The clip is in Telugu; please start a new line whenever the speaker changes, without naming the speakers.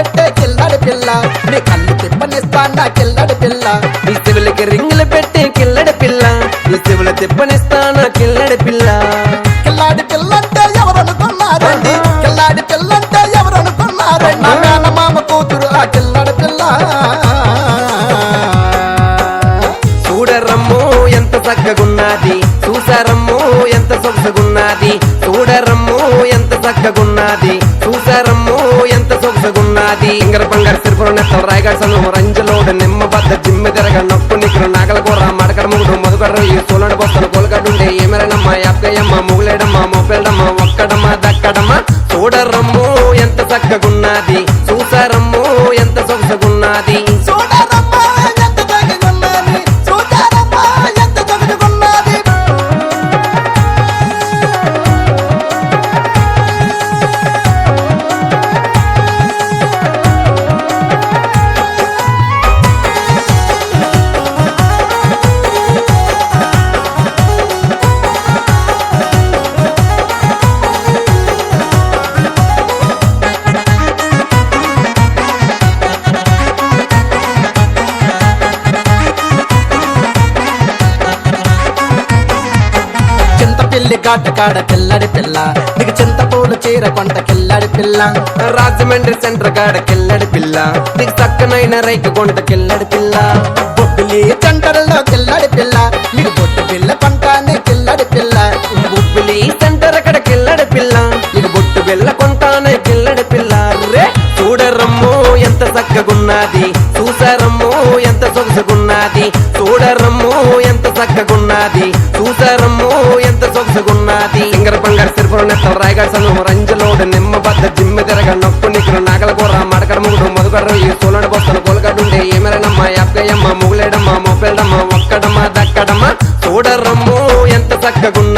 పెట్టే కిల్లడి పిల్ల. నీ కళ్ళు తిప్పనిస్తాండా కిల్లడి పిల్ల.
నీ చెవులకి రింగులు పెట్టే కిల్లడి పిల్ల. నీ చెవుల తిప్పనిస్తానా కిల్లడి పిల్ల.
కిల్లాడి పిల్లంటే ఎవరనుకున్నారండి? కిల్లాడి పిల్లంటే ఎవరనుకున్నారండి? నా మామ కూతురు ఆ కిల్లడి పిల్ల.
చూడరమ్మో ఎంత చక్కగున్నది. చూసారమ్మో ఎంత సొగసగున్నది. చూడరమ్మో ఎంత చక్కగున్నది. పండుగున్నది. ఇంగర బంగారు సిరిపురం నెత్తలు రాయగడ సను రంజలోడు నిమ్మ బద్ద జిమ్మె తిరగ నొప్పు నిక్కులు నాగల కూర మడకడ ముగుడు మధుకర్ర ఈ సోలడు బొత్తలు కోలగడుండే ఏమరనమ్మ యాప్కయ్యమ్మ ముగులేడమ్మ మొప్పెడమ్మ ఒక్కడమ్మ దక్కడమ్మ. చూడరమ్ము ఎంత చక్కగున్నది.
చింత కాట కాడ కిల్లడి పిల్ల. నీకు చింతపూలు చీర కొంట కిల్లడి పిల్ల.
రాజమండ్రి సెంటర్ కాడ కిల్లడి పిల్ల. నీకు చక్కనైన రైక కొంట కిల్లడి పిల్ల.
బొబ్బిలి సెంటర్లో కిల్లడి పిల్ల. నీకు బొట్టు పిల్ల కొంటానే కిల్లడి పిల్ల.
బొబ్బిలి సెంటర్ అక్కడ కిల్లడి పిల్ల. నీకు బొట్టు పిల్ల కొంటానే కిల్లడి పిల్ల. రే చూడరమ్ము ఎంత చక్కగున్నది. చూసారమ్ము ఎంత సొగసుగున్నది. చూడరమ్ము ఎంత చక్కగున్నది. చూసారమ్ము సింగర బంగారు సిరిపురం నెత్తలు రాయగడ సను రంజలోడు నిమ్మ బద్ద జిమ్మె తిరగ నొప్పు నిక్కులు నాగల కూర మడకడ ముగుడు మధుకర్రు ఈ సోలడు బొత్తను కోలగడుండే ఏమెరనమ్మ యాప్కయ్యమ్మ ముగులేడమ్మ మొప్పెడమ్మ ఒక్కడమ్మ దక్కడమ్మ చూడరమ్ము ఎంత చక్కగున్నది